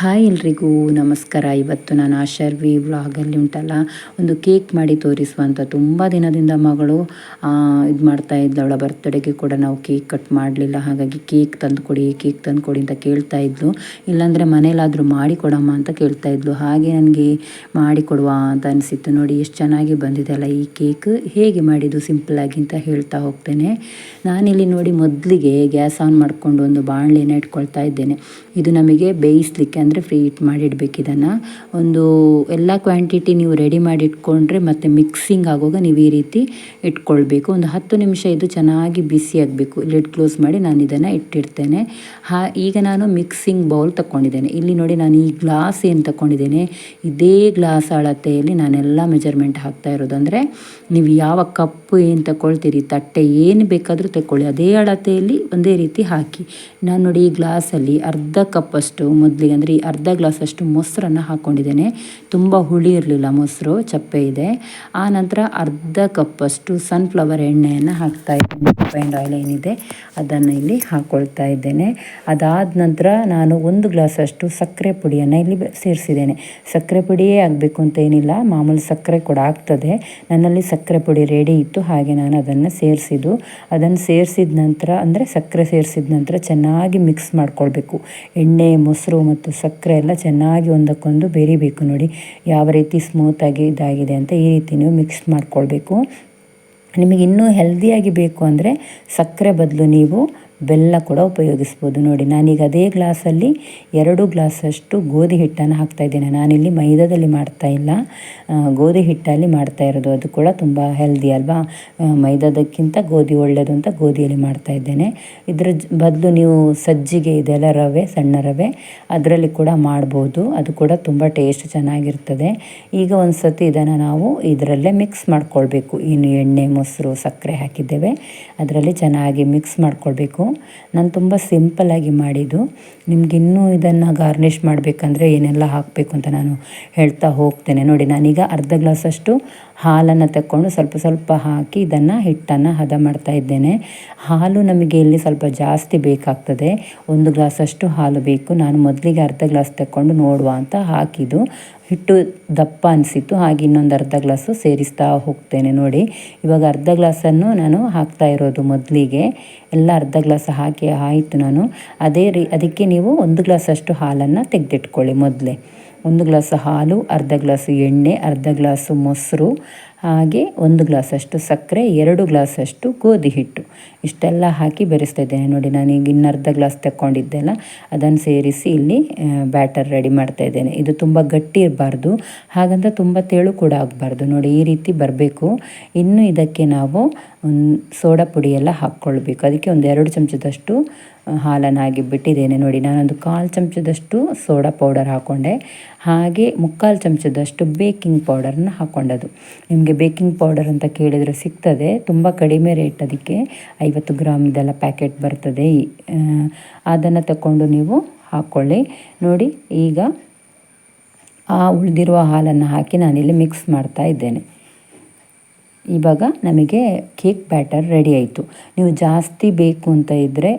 Hi ಎಲ್ರಿಗೂ, ನಮಸ್ಕಾರ. ಇವತ್ತು ನಾನು ಆಶರ್ವಿ ಶರ್ವಿ ವ್ಲಾಗಲ್ಲಿ ಉಂಟಲ್ಲ, ಒಂದು ಕೇಕ್ ಮಾಡಿ ತೋರಿಸುವಂಥ ತುಂಬ ದಿನದಿಂದ ಮಗಳು ಇದು ಮಾಡ್ತಾ ಇದ್ದವಳ ಬರ್ತ್ಡೇಗೆ ಕೂಡ ನಾವು ಕೇಕ್ ಕಟ್ ಮಾಡಲಿಲ್ಲ. ಹಾಗಾಗಿ ಕೇಕ್ ತಂದು ಕೊಡಿ, ಕೇಕ್ ತಂದು ಕೊಡಿ ಅಂತ ಕೇಳ್ತಾ ಇದ್ಲು. ಇಲ್ಲಾಂದರೆ ಮನೇಲಾದರೂ ಮಾಡಿಕೊಡಮ್ಮ ಅಂತ ಕೇಳ್ತಾ ಇದ್ಲು. ಹಾಗೆ ನನಗೆ ಮಾಡಿಕೊಡುವ ಅಂತ ಅನಿಸಿತ್ತು. ನೋಡಿ, ಎಷ್ಟು ಚೆನ್ನಾಗಿ ಬಂದಿದೆ ಅಲ್ಲ ಈ ಕೇಕ್. ಹೇಗೆ ಮಾಡಿದ್ದು? ಸಿಂಪಲ್ಲಾಗಿ ಅಂತ ಹೇಳ್ತಾ ಹೋಗ್ತೇನೆ. ನಾನಿಲ್ಲಿ ನೋಡಿ ಮೊದಲಿಗೆ ಗ್ಯಾಸ್ ಆನ್ ಮಾಡಿಕೊಂಡು ಒಂದು ಬಾಣಲೆನ ಇಟ್ಕೊಳ್ತಾ ಇದ್ದೇನೆ. ಇದು ನಮಗೆ ಬೇಯಿಸ್ಲಿಕ್ಕೆ ಅಂದರೆ ಫ್ರೀ ಹಿಟ್ ಮಾಡಿ ಇಡಬೇಕು ಇದನ್ನು. ಒಂದು ಎಲ್ಲ ಕ್ವಾಂಟಿಟಿ ನೀವು ರೆಡಿ ಮಾಡಿ ಇಟ್ಕೊಂಡ್ರೆ ಮತ್ತು ಮಿಕ್ಸಿಂಗ್ ಆಗುವಾಗ ನೀವು ಈ ರೀತಿ ಇಟ್ಕೊಳ್ಬೇಕು. ಒಂದು ಹತ್ತು ನಿಮಿಷ ಇದು ಚೆನ್ನಾಗಿ ಬಿಸಿ ಆಗಬೇಕು. ಲಿಡ್ ಕ್ಲೋಸ್ ಮಾಡಿ ನಾನು ಇದನ್ನು ಇಟ್ಟಿರ್ತೇನೆ. ಹಾ, ಈಗ ನಾನು ಮಿಕ್ಸಿಂಗ್ ಬೌಲ್ ತಗೊಂಡಿದ್ದೇನೆ ಇಲ್ಲಿ ನೋಡಿ ನಾನು ಈ ಗ್ಲಾಸ್ ಏನು ತಗೊಂಡಿದ್ದೇನೆ ಇದೇ ಗ್ಲಾಸ್ ಅಳತೆಯಲ್ಲಿ ನಾನೆಲ್ಲ ಮೆಜರ್ಮೆಂಟ್ ಹಾಕ್ತಾ ಇರೋದು. ಅಂದರೆ ನೀವು ಯಾವ ಕಪ್ಪು ಏನು ತಗೊಳ್ತೀರಿ ತಟ್ಟೆ ಏನು ಬೇಕಾದರೂ ತಗೊಳ್ಳಿ ಅದೇ ಅಳತೆಯಲ್ಲಿ ಒಂದೇ ರೀತಿ ಹಾಕಿ. ನಾನು ನೋಡಿ ಈ ಗ್ಲಾಸಲ್ಲಿ ಅರ್ಧ ಕಪ್ಪಷ್ಟು ಮೊದಲಿಗೆ ಅಂದರೆ ಅರ್ಧ ಗ್ಲಾಸಷ್ಟು ಮೊಸರನ್ನು ಹಾಕ್ಕೊಂಡಿದ್ದೇನೆ. ತುಂಬ ಹುಳಿ ಇರಲಿಲ್ಲ ಮೊಸರು, ಚಪ್ಪೆ ಇದೆ. ಆ ನಂತರ ಅರ್ಧ ಕಪ್ಪಷ್ಟು ಸನ್ಫ್ಲವರ್ ಎಣ್ಣೆಯನ್ನು ಹಾಕ್ತಾ ಇದ್ದೀನಿ. ರಿಫೈಂಡ್ ಆಯಿಲ್ ಏನಿದೆ, ಅದನ್ನು ಇಲ್ಲಿ ಹಾಕ್ಕೊಳ್ತಾ ಇದ್ದೇನೆ. ಅದಾದ ನಂತರ ನಾನು ಒಂದು ಗ್ಲಾಸಷ್ಟು ಸಕ್ಕರೆ ಪುಡಿಯನ್ನು ಇಲ್ಲಿ ಸೇರಿಸಿದ್ದೇನೆ. ಸಕ್ಕರೆ ಪುಡಿಯೇ ಆಗಬೇಕು ಅಂತ ಏನಿಲ್ಲ, ಮಾಮೂಲಿ ಸಕ್ಕರೆ ಕೂಡ ಆಗ್ತದೆ. ನನ್ನಲ್ಲಿ ಸಕ್ಕರೆ ಪುಡಿ ರೆಡಿ ಇತ್ತು, ಹಾಗೆ ನಾನು ಅದನ್ನು ಸೇರಿಸಿದ್ದು. ಅದನ್ನು ಸೇರಿಸಿದ ನಂತರ, ಅಂದರೆ ಸಕ್ಕರೆ ಸೇರಿಸಿದ ನಂತರ ಚೆನ್ನಾಗಿ ಮಿಕ್ಸ್ ಮಾಡ್ಕೊಳ್ಬೇಕು. ಎಣ್ಣೆ, ಮೊಸರು ಮತ್ತು ಸಕ್ಕರೆ ಎಲ್ಲ ಚೆನ್ನಾಗಿ ಒಂದಕ್ಕೊಂದು ಬೆರಿಬೇಕು ನೋಡಿ. ಯಾವ ರೀತಿ ಸ್ಮೂತಾಗಿ ಇದಾಗಿದೆ ಅಂತ ಈ ರೀತಿ ನೀವು ಮಿಕ್ಸ್ ಮಾಡ್ಕೊಳ್ಬೇಕು. ನಿಮಗೆ ಇನ್ನೂ ಹೆಲ್ದಿಯಾಗಿ ಬೇಕು ಅಂದರೆ ಸಕ್ಕರೆ ಬದಲು ನೀವು ಬೆಲ್ಲ ಕೂಡ ಉಪಯೋಗಿಸ್ಬೋದು. ನೋಡಿ, ನಾನೀಗ ಅದೇ ಗ್ಲಾಸಲ್ಲಿ ಎರಡು ಗ್ಲಾಸಷ್ಟು ಗೋಧಿ ಹಿಟ್ಟನ್ನು ಹಾಕ್ತಾ ಇದ್ದೇನೆ. ನಾನಿಲ್ಲಿ ಮೈದಾದಲ್ಲಿ ಮಾಡ್ತಾ ಇಲ್ಲ. ಗೋಧಿ ಹಿಟ್ಟಲ್ಲಿ ಮಾಡ್ತಾ ಇರೋದು. ಅದು ಕೂಡ ತುಂಬ ಹೆಲ್ದಿ ಅಲ್ವಾ? ಮೈದಾದಕ್ಕಿಂತ ಗೋಧಿ ಒಳ್ಳೆಯದು ಅಂತ ಗೋಧಿಯಲ್ಲಿ ಮಾಡ್ತಾ ಇದ್ದೇನೆ. ಇದರ ಬದಲು ನೀವು ಸಜ್ಜಿಗೆ ಇದೆಲ್ಲ ರವೆ, ಸಣ್ಣ ರವೆ, ಅದರಲ್ಲಿ ಕೂಡ ಮಾಡ್ಬೋದು. ಅದು ಕೂಡ ತುಂಬ ಟೇಸ್ಟ್ ಚೆನ್ನಾಗಿರ್ತದೆ. ಈಗ ಒಂದು ಸತಿ ಇದನ್ನು ನಾವು ಇದರಲ್ಲೇ ಮಿಕ್ಸ್ ಮಾಡ್ಕೊಳ್ಬೇಕು. ಏನು ಎಣ್ಣೆ, ಮೊಸರು, ಸಕ್ಕರೆ ಹಾಕಿದ್ದೇವೆ. ಅದರಲ್ಲಿ ಚೆನ್ನಾಗಿ ಮಿಕ್ಸ್ ಮಾಡ್ಕೊಳ್ಬೇಕು. ನಾನು ತುಂಬ ಸಿಂಪಲ್ಲಾಗಿ ಮಾಡಿದ್ದು. ನಿಮಗಿನ್ನೂ ಇದನ್ನು ಗಾರ್ನಿಷ್ ಮಾಡಬೇಕಂದ್ರೆ ಏನೆಲ್ಲ ಹಾಕಬೇಕು ಅಂತ ನಾನು ಹೇಳ್ತಾ ಹೋಗ್ತೇನೆ. ನೋಡಿ, ನಾನೀಗ ಅರ್ಧ ಗ್ಲಾಸಷ್ಟು ಹಾಲನ್ನು ತಕ್ಕೊಂಡು ಸ್ವಲ್ಪ ಸ್ವಲ್ಪ ಹಾಕಿ ಇದನ್ನು ಹಿಟ್ಟನ್ನು ಹದ ಮಾಡ್ತಾ ಇದ್ದೇನೆ. ಹಾಲು ನಮಗೆ ಇಲ್ಲಿ ಸ್ವಲ್ಪ ಜಾಸ್ತಿ ಬೇಕಾಗ್ತದೆ. ಒಂದು ಗ್ಲಾಸಷ್ಟು ಹಾಲು ಬೇಕು. ನಾನು ಮೊದಲಿಗೆ ಅರ್ಧ ಗ್ಲಾಸ್ ತಕ್ಕೊಂಡು ನೋಡುವ ಅಂತ ಹಾಕಿದ್ದು. ಹಿಟ್ಟು ದಪ್ಪ ಅನಿಸಿತ್ತು. ಹಾಗೆ ಇನ್ನೊಂದು ಅರ್ಧ ಗ್ಲಾಸು ಸೇರಿಸ್ತಾ ಹೋಗ್ತೇನೆ ನೋಡಿ. ಇವಾಗ ಅರ್ಧ ಗ್ಲಾಸನ್ನು ನಾನು ಹಾಕ್ತಾ ಇರೋದು ಮೊದಲಿಗೆ. ಎಲ್ಲ ಅರ್ಧ ಗ್ಲಾಸ್ ಹಾಕಿ ಆಯಿತು ನಾನು. ಅದೇ ರೀ, ಅದಕ್ಕೆ ನೀವು ಒಂದು ಗ್ಲಾಸಷ್ಟು ಹಾಲನ್ನು ತೆಗೆದಿಟ್ಕೊಳ್ಳಿ ಮೊದಲೇ. ಒಂದು ಗ್ಲಾಸ್ ಹಾಲು ಅರ್ಧ ಗ್ಲಾಸು ಎಣ್ಣೆ ಅರ್ಧ ಗ್ಲಾಸು ಮೊಸರು ಹಾಗೆ ಒಂದು ಗ್ಲಾಸಷ್ಟು ಸಕ್ಕರೆ, ಎರಡು ಗ್ಲಾಸಷ್ಟು ಗೋಧಿ ಹಿಟ್ಟು. ಇಷ್ಟೆಲ್ಲ ಹಾಕಿ ಬೆರೆಸ್ತಾ ಇದ್ದೇನೆ. ನೋಡಿ ನಾನೀಗ ಇನ್ನರ್ಧ ಗ್ಲಾಸ್ ತಗೊಂಡಿದ್ದೆಲ್ಲ ಅದನ್ನು ಸೇರಿಸಿ ಇಲ್ಲಿ ಬ್ಯಾಟರ್ ರೆಡಿ ಮಾಡ್ತಾ ಇದ್ದೇನೆ. ಇದು ತುಂಬ ಗಟ್ಟಿ ಇರಬಾರ್ದು. ಹಾಗಂತ ತುಂಬ ತೆಳು ಕೂಡ ಆಗಬಾರ್ದು. ನೋಡಿ, ಈ ರೀತಿ ಬರಬೇಕು. ಇನ್ನು ಇದಕ್ಕೆ ನಾವು ಒಂದು ಸೋಡಾ ಪುಡಿ ಎಲ್ಲ ಹಾಕ್ಕೊಳ್ಬೇಕು. ಅದಕ್ಕೆ ಒಂದು ಎರಡು ಚಮಚದಷ್ಟು ಹಾಲನ್ನು ಹಾಗೆ ಬಿಟ್ಟಿದ್ದೇನೆ ನೋಡಿ, ನಾನೊಂದು ಕಾಲು ಚಮಚದಷ್ಟು ಸೋಡಾ ಪೌಡರ್ ಹಾಕ್ಕೊಂಡೆ ಹಾಗೆ ಮುಕ್ಕಾಲು ಚಮಚದಷ್ಟು ಬೇಕಿಂಗ್ ಪೌಡರ್ನ ಹಾಕ್ಕೊಂಡದು ನಿಮಗೆ ಬೇಕಿಂಗ್ ಪೌಡರ್ ಅಂತ ಕೇಳಿದರೆ ಸಿಗ್ತದೆ. ತುಂಬ ಕಡಿಮೆ ರೇಟ್ ಅದಕ್ಕೆ ಐವತ್ತು ಗ್ರಾಮ್ ಇದೆಲ್ಲ ಪ್ಯಾಕೆಟ್ ಬರ್ತದೆ. ಅದನ್ನು ತಗೊಂಡು ನೀವು ಹಾಕ್ಕೊಳ್ಳಿ ನೋಡಿ, ಈಗ ಆ ಉಳಿದಿರುವ ಹಾಲನ್ನು ಹಾಕಿ ನಾನಿಲ್ಲಿ ಮಿಕ್ಸ್ ಮಾಡ್ತಾ ಇದ್ದೇನೆ. ಇವಾಗ ನಮಗೆ ಕೇಕ್ ಬ್ಯಾಟರ್ ರೆಡಿ ಆಯಿತು. ನೀವು ಜಾಸ್ತಿ ಬೇಕು ಅಂತ ಇದ್ದರೆ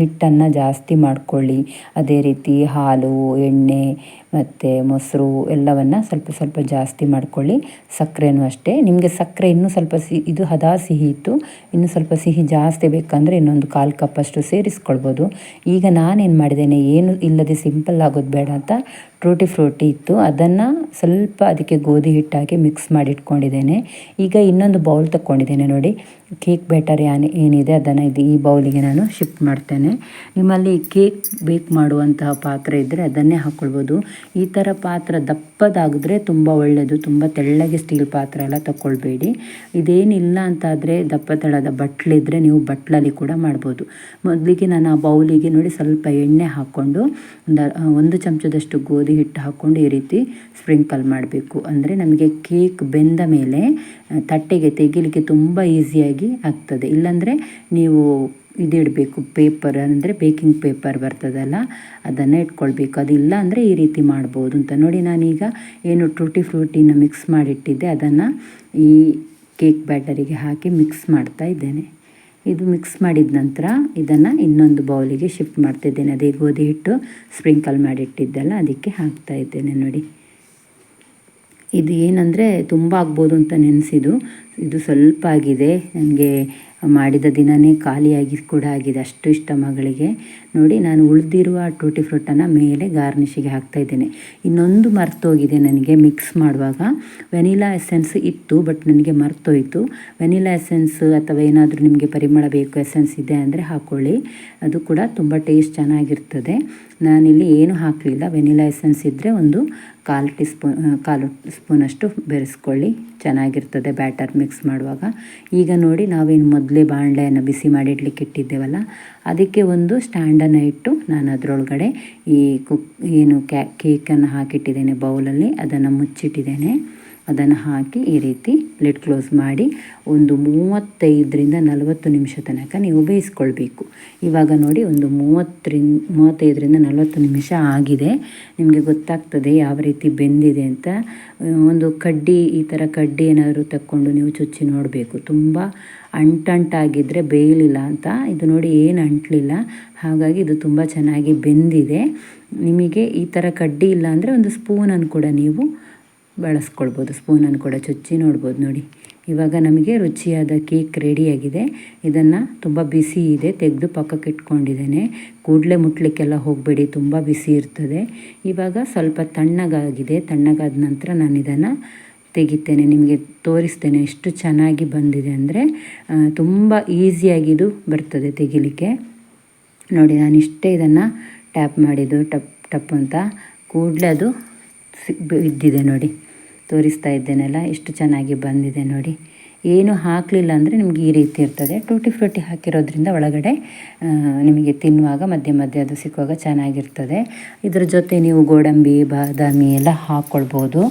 ಹಿಟ್ಟನ್ನು ಜಾಸ್ತಿ ಮಾಡ್ಕೊಳ್ಳಿ. ಅದೇ ರೀತಿ ಹಾಲು, ಎಣ್ಣೆ ಮತ್ತು ಮೊಸರು ಎಲ್ಲವನ್ನು ಸ್ವಲ್ಪ ಸ್ವಲ್ಪ ಜಾಸ್ತಿ ಮಾಡ್ಕೊಳ್ಳಿ. ಸಕ್ಕರೆನೂ ಅಷ್ಟೇ. ನಿಮಗೆ ಸಕ್ಕರೆ ಇನ್ನೂ ಸ್ವಲ್ಪ ಸಿಹಿ, ಇದು ಹದ ಸಿಹಿ ಇತ್ತು. ಇನ್ನೂ ಸ್ವಲ್ಪ ಸಿಹಿ ಜಾಸ್ತಿ ಬೇಕಂದರೆ ಇನ್ನೊಂದು ಕಾಲು ಕಪ್ಪಷ್ಟು ಸೇರಿಸ್ಕೊಳ್ಬೋದು. ಈಗ ನಾನೇನು ಮಾಡಿದ್ದೇನೆ, ಏನು ಇಲ್ಲದೆ ಸಿಂಪಲ್ ಆಗೋದು ಬೇಡ ಅಂತ ಟ್ರೂಟಿ ಫ್ರೂಟಿ ಇತ್ತು. ಅದನ್ನು ಸ್ವಲ್ಪ ಅದಕ್ಕೆ ಗೋಧಿ ಹಿಟ್ಟಾಗಿ ಮಿಕ್ಸ್ ಮಾಡಿಟ್ಕೊಂಡಿದ್ದೇನೆ. ಈಗ ಇನ್ನೊಂದು ಬೌಲ್ ತಕ್ಕೊಂಡಿದ್ದೇನೆ ನೋಡಿ. ಕೇಕ್ ಬ್ಯಾಟರ್ ಯಾನ್ ಏನಿದೆ ಅದನ್ನು ಇದು ಈ ಬೌಲಿಗೆ ನಾನು ಶಿಫ್ಟ್ ಮಾಡ್ತೇನೆ. ನಿಮ್ಮಲ್ಲಿ ಕೇಕ್ ಬೇಕ್ ಮಾಡುವಂತಹ ಪಾತ್ರೆ ಇದ್ದರೆ ಅದನ್ನೇ ಹಾಕ್ಕೊಳ್ಬೋದು ಈ ಥರ ಪಾತ್ರ ದಪ್ಪದಾಗಿದ್ರೆ ತುಂಬ ಒಳ್ಳೆಯದು ತುಂಬ ತೆಳ್ಳಗೆ ಸ್ಟೀಲ್ ಪಾತ್ರೆ ಎಲ್ಲ ತಗೊಳ್ಬೇಡಿ ಇದೇನಿಲ್ಲ ಅಂತಾದರೆ ದಪ್ಪ ತಳದ ಬಟ್ಲಿದ್ದರೆ ನೀವು ಬಟ್ಲಲ್ಲಿ ಕೂಡ ಮಾಡ್ಬೋದು. ಮೊದಲಿಗೆ ನಾನು ಆ ಬೌಲಿಗೆ ನೋಡಿ ಸ್ವಲ್ಪ ಎಣ್ಣೆ ಹಾಕ್ಕೊಂಡು ಒಂದು ಒಂದು ಚಮಚದಷ್ಟು ಗೋಧಿ ಹಿಟ್ಟು ಹಾಕ್ಕೊಂಡು ಈ ರೀತಿ ಸ್ಪ್ರಿಂಕಲ್ ಮಾಡಬೇಕು. ಅಂದರೆ ನಮಗೆ ಕೇಕ್ ಬೆಂದ ಮೇಲೆ, ತಟ್ಟೆಗೆ ತೆಗಿಲಿಕ್ಕೆ ತುಂಬ ಈಸಿಯಾಗಿ ಆಗ್ತದೆ. ಇಲ್ಲಾಂದರೆ ನೀವು ಇದಿಡಬೇಕು, ಪೇಪರ್ ಅಂದರೆ ಬೇಕಿಂಗ್ ಪೇಪರ್ ಬರ್ತದಲ್ಲ, ಅದನ್ನು ಇಟ್ಕೊಳ್ಬೇಕು. ಅದಿಲ್ಲ ಅಂದರೆ ಈ ರೀತಿ ಮಾಡ್ಬೋದು ಅಂತ. ನೋಡಿ, ನಾನೀಗ ಏನು ಟ್ರೂಟಿ ಫ್ರೂಟಿನ ಮಿಕ್ಸ್ ಮಾಡಿಟ್ಟಿದ್ದೆ, ಅದನ್ನು ಈ ಕೇಕ್ ಬ್ಯಾಟರಿಗೆ ಹಾಕಿ ಮಿಕ್ಸ್ ಮಾಡ್ತಾ ಇದ್ದೇನೆ. ಇದು ಮಿಕ್ಸ್ ಮಾಡಿದ ನಂತರ ಇದನ್ನು ಇನ್ನೊಂದು ಬೌಲಿಗೆ ಶಿಫ್ಟ್ ಮಾಡ್ತಿದ್ದೇನೆ. ಅದೇ ಗೋಧಿ ಹಿಟ್ಟು ಸ್ಪ್ರಿಂಕಲ್ ಮಾಡಿಟ್ಟಿದ್ದಲ್ಲ, ಅದಕ್ಕೆ ಹಾಕ್ತಾ ಇದ್ದೇನೆ. ನೋಡಿ. ಇದು ಏನಂದರೆ ತುಂಬ ಆಗ್ಬೋದು ಅಂತ ನೆನೆಸಿದ್ದು. ಇದು ಸ್ವಲ್ಪ ಆಗಿದೆ. ನನಗೆ ಮಾಡಿದ ದಿನವೇ ಖಾಲಿಯಾಗಿ ಕೂಡ ಆಗಿದೆ. ಅಷ್ಟು ಇಷ್ಟ ಮಗಳಿಗೆ. ನೋಡಿ, ನಾನು ಉಳಿದಿರುವ ಟೂಟಿ ಫ್ರೂಟನ್ನು ಮೇಲೆ ಗಾರ್ನಿಷಿಗೆ ಹಾಕ್ತಾಯಿದ್ದೇನೆ ಇನ್ನೊಂದು ಮರ್ತೋಗಿದೆ ನನಗೆ ಮಿಕ್ಸ್ ಮಾಡುವಾಗ. ವೆನಿಲಾ ಎಸೆನ್ಸ್ ಇತ್ತು, ಬಟ್ ನನಗೆ ಮರ್ತೋಯಿತು. ವೆನಿಲಾ ಎಸೆನ್ಸ್ ಅಥವಾ ಏನಾದರೂ ನಿಮಗೆ ಪರಿಮಳ ಬೇಕು, ಎಸೆನ್ಸ್ ಇದೆ ಅಂದರೆ ಹಾಕ್ಕೊಳ್ಳಿ ಅದು ಕೂಡ ತುಂಬ ಟೇಸ್ಟ್ ಚೆನ್ನಾಗಿರ್ತದೆ. ನಾನಿಲ್ಲಿ ಏನು ಹಾಕಲಿಲ್ಲ. ವೆನಿಲಾ ಎಸೆನ್ಸ್ ಇದ್ದರೆ ಒಂದು ಕಾಲು ಟೀ ಸ್ಪೂನ್ ಕಾಲು ಸ್ಪೂನಷ್ಟು ಬೆರೆಸ್ಕೊಳ್ಳಿ. ಚೆನ್ನಾಗಿರ್ತದೆ ಬ್ಯಾಟರ್ ಮಿಕ್ಸ್ ಮಾಡುವಾಗ. ಈಗ ನೋಡಿ, ನಾವೇನು ಮೊದಲೇ ಬಾಣಲೆಯನ್ನು ಬಿಸಿ ಮಾಡಿ ಇಡ್ಲಿಕ್ಕೆ ಇಟ್ಟಿದ್ದೇವಲ್ಲ ಅದಕ್ಕೆ ಒಂದು ಸ್ಟ್ಯಾಂಡನ್ನು ಇಟ್ಟು ನಾನು ಅದರೊಳಗಡೆ ಈ ಕುಕ್, ಏನು ಕ್ಯಾ, ಕೇಕನ್ನು ಹಾಕಿಟ್ಟಿದ್ದೇನೆ ಬೌಲಲ್ಲಿ, ಅದನ್ನು ಮುಚ್ಚಿಟ್ಟಿದ್ದೇನೆ. ಅದನ್ನು ಹಾಕಿ ಈ ರೀತಿ ಲಿಡ್ ಕ್ಲೋಸ್ ಮಾಡಿ ಒಂದು ಮೂವತ್ತೈದರಿಂದ ನಲವತ್ತು ನಿಮಿಷ ತನಕ ನೀವು ಬೇಯಿಸ್ಕೊಳ್ಬೇಕು. ಇವಾಗ ನೋಡಿ ಒಂದು ಮೂವತ್ತರಿಂದ, ಮೂವತ್ತೈದರಿಂದ ನಲವತ್ತು ನಿಮಿಷ ಆಗಿದೆ. ನಿಮಗೆ ಗೊತ್ತಾಗ್ತದೆ ಯಾವ ರೀತಿ ಬೆಂದಿದೆ ಅಂತ. ಒಂದು ಕಡ್ಡಿ, ಈ ಥರ ಕಡ್ಡಿ ಏನಾದರೂ ತಕ್ಕೊಂಡು ನೀವು ಚುಚ್ಚಿ ನೋಡಬೇಕು. ತುಂಬ ಅಂಟಂಟಾಗಿದ್ದರೆ ಬೇಯಲಿಲ್ಲ ಅಂತ. ಇದು ನೋಡಿ ಏನು ಅಂಟಲಿಲ್ಲ. ಹಾಗಾಗಿ ಇದು ತುಂಬ ಚೆನ್ನಾಗಿ ಬೆಂದಿದೆ. ನಿಮಗೆ ಈ ಥರ ಕಡ್ಡಿ ಇಲ್ಲ ಅಂದರೆ ಒಂದು ಸ್ಪೂನನ್ನು ಕೂಡ ನೀವು ಬಳಸ್ಕೊಳ್ಬೋದು. ಸ್ಪೂನನ್ನು ಕೂಡ ಚುಚ್ಚಿ ನೋಡ್ಬೋದು ನೋಡಿ. ಇವಾಗ ನಮಗೆ ರುಚಿಯಾದ ಕೇಕ್ ರೆಡಿಯಾಗಿದೆ. ಇದನ್ನು ತುಂಬ ಬಿಸಿ ಇದೆ, ತೆಗೆದು ಪಕ್ಕಕ್ಕೆ ಇಟ್ಕೊಂಡಿದ್ದೇನೆ. ಕೂಡಲೇ ಮುಟ್ಲಿಕ್ಕೆಲ್ಲ ಹೋಗಬೇಡಿ, ತುಂಬ ಬಿಸಿ ಇರ್ತದೆ. ಇವಾಗ ಸ್ವಲ್ಪ ತಣ್ಣಗಾಗಿದೆ. ತಣ್ಣಗಾದ ನಂತರ ನಾನು ಇದನ್ನು ತೆಗಿತೇನೆ. ನಿಮಗೆ ತೋರಿಸ್ತೇನೆ ಎಷ್ಟು ಚೆನ್ನಾಗಿ ಬಂದಿದೆ ಅಂದರೆ ತುಂಬ ಈಸಿಯಾಗಿದು ಬರ್ತದೆ ತೆಗಿಲಿಕ್ಕೆ. ನೋಡಿ ನಾನು ಇಷ್ಟೇ ಇದನ್ನು ಟ್ಯಾಪ್ ಮಾಡಿದ್ದು, ಟಪ್ ಟಪ್ ಅಂತ. ಕೂಡಲೇ ಅದು ಇದ್ದಿದೆ ನೋಡಿ. ತೋರಿಸ್ತಾ ಇದ್ದೇನಲ್ಲ, ಎಷ್ಟು ಚೆನ್ನಾಗಿ ಬಂದಿದೆ ನೋಡಿ. ಏನು ಹಾಕಲಿಲ್ಲ ಅಂದರೆ ನಿಮ್ಗೆ ಈ ರೀತಿ ಇರ್ತದೆ. ಟೂಟಿ ಫ್ರೂಟಿ ಹಾಕಿರೋದ್ರಿಂದ ಒಳಗಡೆ ನಿಮಗೆ ತಿನ್ನುವಾಗ ಮಧ್ಯೆ ಮಧ್ಯ ಅದು ಸಿಕ್ಕುವಾಗ ಚೆನ್ನಾಗಿರ್ತದೆ. ಇದರ ಜೊತೆ ನೀವು ಗೋಡಂಬಿ, ಬಾದಾಮಿ ಎಲ್ಲ ಹಾಕ್ಕೊಳ್ಬೋದು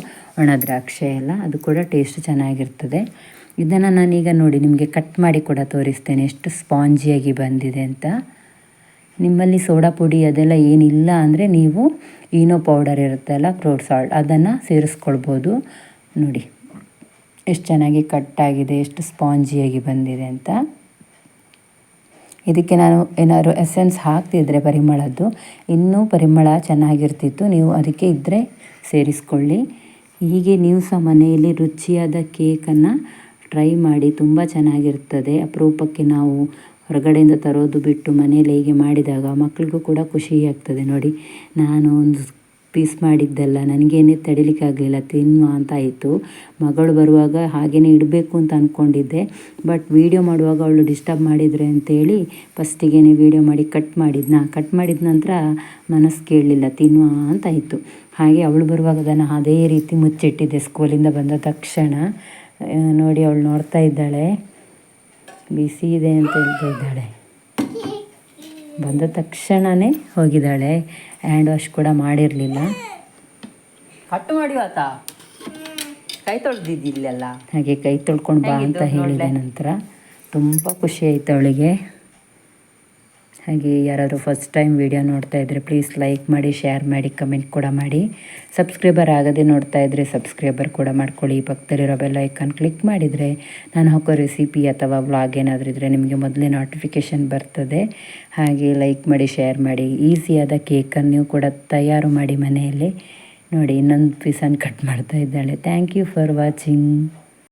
ಒಣ ದ್ರಾಕ್ಷೆ ಎಲ್ಲ, ಅದು ಕೂಡ ಟೇಸ್ಟ್ ಚೆನ್ನಾಗಿರ್ತದೆ. ಇದನ್ನು ನಾನೀಗ ನೋಡಿ ನಿಮಗೆ ಕಟ್ ಮಾಡಿ ಕೂಡ ತೋರಿಸ್ತೇನೆ. ಎಷ್ಟು ಸ್ಪಾಂಜಿಯಾಗಿ ಬಂದಿದೆ ಅಂತ. ನಿಮ್ಮಲ್ಲಿ ಸೋಡಾ ಪುಡಿ ಅದೆಲ್ಲ ಏನಿಲ್ಲ ಅಂದರೆ ನೀವು ಈನೋ ಪೌಡರ್ ಇರುತ್ತಲ್ಲ ಫ್ರೂಟ್ ಸಾಲ್ಟ್. ಅದನ್ನು ಸೇರಿಸ್ಕೊಳ್ಬೋದು. ನೋಡಿ, ಎಷ್ಟು ಚೆನ್ನಾಗಿ ಕಟ್ಟಾಗಿದೆ ಎಷ್ಟು ಸ್ಪಾಂಜಿಯಾಗಿ ಬಂದಿದೆ ಅಂತ. ಇದಕ್ಕೆ ನಾನು ಏನಾದ್ರು ಎಸೆನ್ಸ್ ಹಾಕ್ತಿದ್ರೆ ಪರಿಮಳದ್ದು. ಇನ್ನೂ ಪರಿಮಳ ಚೆನ್ನಾಗಿರ್ತಿತ್ತು. ನೀವು ಅದಕ್ಕೆ ಇದ್ದರೆ ಸೇರಿಸ್ಕೊಳ್ಳಿ. ಹೀಗೆ ನೀವು ಸಹ ಮನೆಯಲ್ಲಿ ರುಚಿಯಾದ ಕೇಕನ್ನು ಟ್ರೈ ಮಾಡಿ, ತುಂಬ ಚೆನ್ನಾಗಿರ್ತದೆ. ಅಪರೂಪಕ್ಕೆ ನಾವು ಹೊರಗಡೆಯಿಂದ ತರೋದು ಬಿಟ್ಟು ಮನೆಯಲ್ಲಿ ಹೀಗೆ ಮಾಡಿದಾಗ ಮಕ್ಕಳಿಗೂ ಕೂಡ ಖುಷಿ ಆಗ್ತದೆ. ನೋಡಿ, ನಾನು ಒಂದು ಪೀಸ್ ಮಾಡಿದ್ದಲ್ಲ, ನನಗೇನೆ ತಡಿಲಿಕ್ಕಾಗಲಿಲ್ಲ ತಿನ್ನುವ ಅಂತ ಆಯಿತು. ಮಗಳು ಬರುವಾಗ ಹಾಗೆಯೇ ಇಡಬೇಕು ಅಂತ ಅಂದ್ಕೊಂಡಿದ್ದೆ ಬಟ್ ವೀಡಿಯೋ ಮಾಡುವಾಗ ಅವಳು ಡಿಸ್ಟರ್ಬ್ ಮಾಡಿದರೆ ಅಂತೇಳಿ ಫಸ್ಟಿಗೆ ವೀಡಿಯೋ ಮಾಡಿ ಕಟ್ ಮಾಡಿದ್ನ. ಕಟ್ ಮಾಡಿದ ನಂತರ ಮನಸ್ಸು ಕೇಳಲಿಲ್ಲ, ತಿನ್ನುವ ಅಂತ ಆಯಿತು. ಹಾಗೆ ಅವಳು ಬರುವಾಗ ಅದನ್ನು ಅದೇ ರೀತಿ ಮುಚ್ಚಿಟ್ಟಿದ್ದೆ. ಸ್ಕೂಲಿಂದ ಬಂದ ತಕ್ಷಣ ನೋಡಿ ಅವಳು ನೋಡ್ತಾ ಇದ್ದಾಳೆ. ಬಿಸಿ ಇದೆ ಅಂತ ಹೇಳ್ತಾ ಇದ್ದಾಳೆ. ಬಂದ ತಕ್ಷಣವೇ ಹೋಗಿದ್ದಾಳೆ. ಹ್ಯಾಂಡ್ ವಾಶ್ ಕೂಡ ಮಾಡಿರಲಿಲ್ಲ. ಕಟ್ಟು ಮಾಡಿ ಆತ. ಕೈ ತೊಳೆದಿದ್ದಿಲ್ಲ ಹಾಗೆ ಕೈ ತೊಳ್ಕೊಂಡು ಬಾ ಅಂತ ಹೇಳಿದ ನಂತರ ತುಂಬ ಖುಷಿ ಆಯಿತು ಅವಳಿಗೆ. ಹಾಗೆ ಯಾರಾದರೂ ಫಸ್ಟ್ ಟೈಮ್ ವಿಡಿಯೋ ನೋಡ್ತಾ ಇದ್ದರೆ ಪ್ಲೀಸ್ ಲೈಕ್ ಮಾಡಿ ಶೇರ್ ಮಾಡಿ ಕಮೆಂಟ್ ಕೂಡ ಮಾಡಿ. ಸಬ್ಸ್ಕ್ರೈಬರ್ ಆಗದೆ ನೋಡ್ತಾ ಇದ್ದರೆ ಸಬ್ಸ್ಕ್ರೈಬರ್ ಕೂಡ ಮಾಡ್ಕೊಳ್ಳಿ. ಪಕ್ಕದಲ್ಲಿರೋ ಬೆಲ್ ಐಕಾನ್ ಕ್ಲಿಕ್ ಮಾಡಿದರೆ ನಾನು ಹಾಕೋ ರೆಸಿಪಿ ಅಥವಾ ವ್ಲಾಗ್ ಏನಾದರೂ ಇದ್ದರೆ ನಿಮಗೆ ಮೊದಲೇ ನೋಟಿಫಿಕೇಷನ್ ಬರ್ತದೆ. ಹಾಗೆ ಲೈಕ್ ಮಾಡಿ ಶೇರ್ ಮಾಡಿ. ಈಸಿಯಾದ ಕೇಕನ್ನು ನೀವು ಕೂಡ ತಯಾರು ಮಾಡಿ ಮನೆಯಲ್ಲಿ. ನೋಡಿ ಇನ್ನೊಂದು ಪೀಸನ್ನು ಕಟ್ ಮಾಡ್ತಾ ಇದ್ದಾಳೆ. Thank you for watching